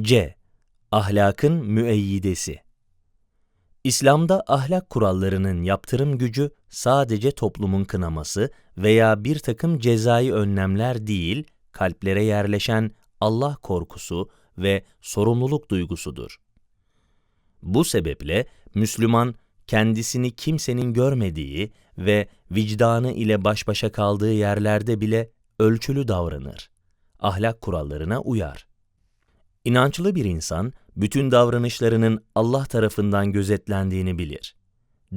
C. Ahlakın müeyyidesi İslam'da ahlak kurallarının yaptırım gücü sadece toplumun kınaması veya bir takım cezai önlemler değil, kalplere yerleşen Allah korkusu ve sorumluluk duygusudur. Bu sebeple Müslüman kendisini kimsenin görmediği ve vicdanı ile baş başa kaldığı yerlerde bile ölçülü davranır. Ahlak kurallarına uyar. İnançlı bir insan, bütün davranışlarının Allah tarafından gözetlendiğini bilir.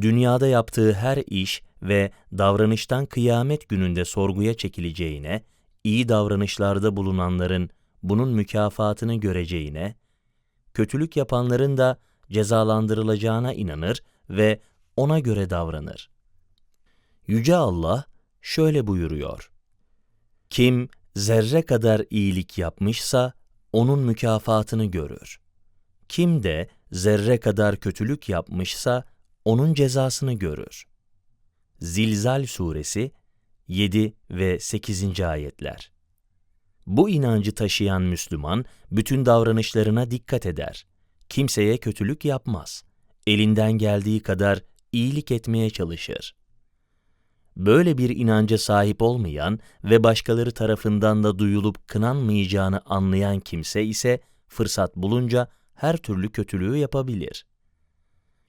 Dünyada yaptığı her iş ve davranıştan kıyamet gününde sorguya çekileceğine, iyi davranışlarda bulunanların bunun mükafatını göreceğine, kötülük yapanların da cezalandırılacağına inanır ve ona göre davranır. Yüce Allah şöyle buyuruyor. Kim zerre kadar iyilik yapmışsa onun mükafatını görür. Kim de zerre kadar kötülük yapmışsa onun cezasını görür. Zilzal suresi 7 ve 8. ayetler. Bu inancı taşıyan Müslüman bütün davranışlarına dikkat eder. Kimseye kötülük yapmaz. Elinden geldiği kadar iyilik etmeye çalışır. Böyle bir inanca sahip olmayan ve başkaları tarafından da duyulup kınanmayacağını anlayan kimse ise fırsat bulunca her türlü kötülüğü yapabilir.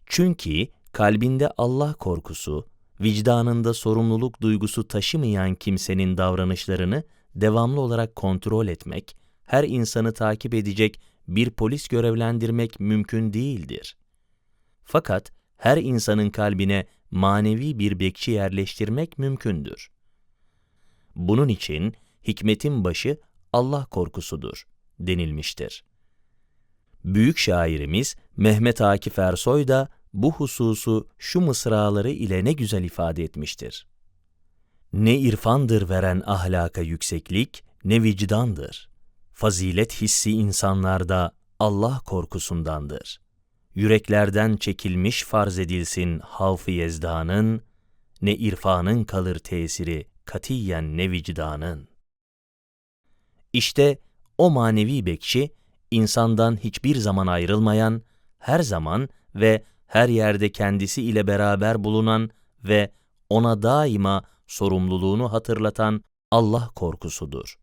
Çünkü kalbinde Allah korkusu, vicdanında sorumluluk duygusu taşımayan kimsenin davranışlarını devamlı olarak kontrol etmek, her insanı takip edecek bir polis görevlendirmek mümkün değildir. Fakat her insanın kalbine manevi bir bekçi yerleştirmek mümkündür. Bunun için hikmetin başı Allah korkusudur denilmiştir. Büyük şairimiz Mehmet Akif Ersoy da bu hususu şu mısraları ile ne güzel ifade etmiştir. Ne irfandır veren ahlaka yükseklik, ne vicdandır. Fazilet hissi insanlarda Allah korkusundandır. Yüreklerden çekilmiş farz edilsin havf-ı yezdanın, ne irfanın kalır tesiri katiyen ne vicdanın. İşte o manevi bekçi, insandan hiçbir zaman ayrılmayan, her zaman ve her yerde kendisi ile beraber bulunan ve ona daima sorumluluğunu hatırlatan Allah korkusudur.